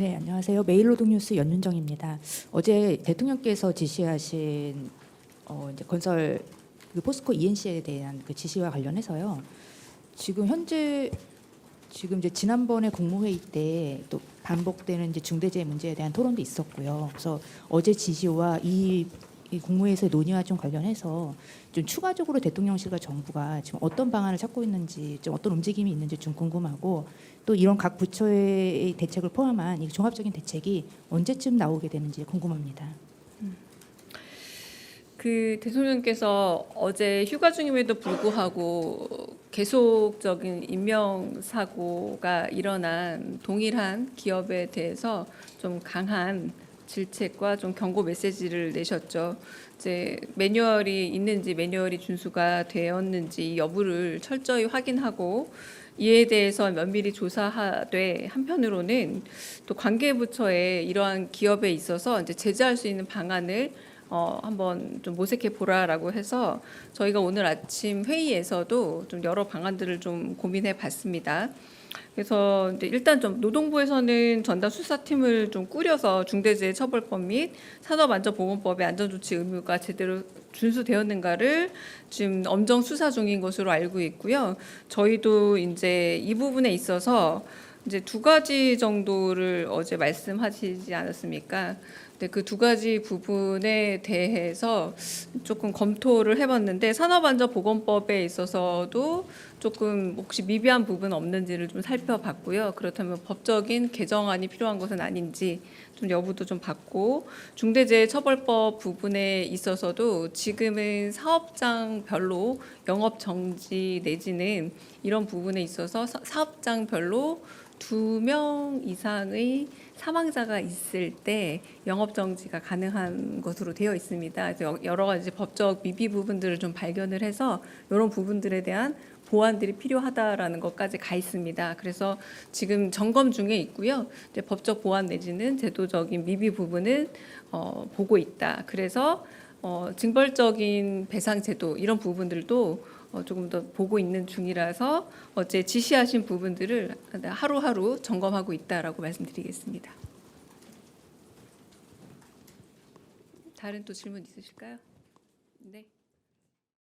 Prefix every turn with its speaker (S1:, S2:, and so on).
S1: 네, 안녕하세요. 메일노동뉴스 연윤정입니다. 어제 대통령께서 지시하신 어, 이제 건설 그 포스코 ENC에 대한 그 지시와 관련해서요. 지금 현재 지금 이제 지난번에 국무회의 때 또 반복되는 이제 중대재해 문제에 대한 토론도 있었고요. 그래서 어제 지시와 이, 이 국무회에서의 논의와 좀 관련해서 좀 추가적으로 대통령실과 정부가 지금 어떤 방안을 찾고 있는지 좀 어떤 움직임이 있는지 좀 궁금하고 또 이런 각 부처의 대책을 포함한 이 종합적인 대책이 언제쯤 나오게 되는지 궁금합니다.
S2: 그 대통령께서 어제 휴가 중임에도 불구하고 계속적인 인명 사고가 일어난 동일한 기업에 대해서 좀 강한 질책과 좀 경고 메시지를 내셨죠. 이제 매뉴얼이 있는지 매뉴얼이 준수가 되었는지 여부를 철저히 확인하고 이에 대해서 면밀히 조사하되 한편으로는 또 관계부처에 이러한 기업에 있어서 이제 제재할 수 있는 방안을 어, 한번 좀 모색해 보라라고 해서 저희가 오늘 아침 회의에서도 좀 여러 방안들을 좀 고민해 봤습니다. 그래서 일단 좀 노동부에서는 전담 수사팀을 좀 꾸려서 중대재해처벌법 및 산업안전보건법의 안전조치 의무가 제대로 준수되었는가를 지금 엄정 수사 중인 것으로 알고 있고요. 저희도 이제 이 부분에 있어서 이제 두 가지 정도를 어제 말씀하시지 않았습니까? 근데 그두 가지 부분에 대해서 조금 검토를 해봤는데 산업안전보건법에 있어서도 조금 혹시 미비한 부분 없는지를 좀 살펴봤고요. 그렇다면 법적인 개정안이 필요한 것은 아닌지 좀 여부도 좀 봤고 중대재해처벌법 부분에 있어서도 지금은 사업장별로 영업 정지 내지는 이런 부분에 있어서 사- 사업장별로 두 명 이상의 사망자가 있을 때 영업 정지가 가능한 것으로 되어 있습니다. 그래서 여러 가지 법적 미비 부분들을 좀 발견을 해서 이런 부분들에 대한 보완들이 필요하다라는 것까지 가 있습니다. 그래서 지금 점검 중에 있고요. 이제 법적 보완 내지는 제도적인 미비 부분은 어, 보고 있다. 그래서 어, 징벌적인 배상 제도 이런 부분들도 어, 조금 더 보고 있는 중이라서 어제 지시하신 부분들을 하루하루 점검하고 있다라고 말씀드리겠습니다. 다른 또 질문 있으실까요? 네.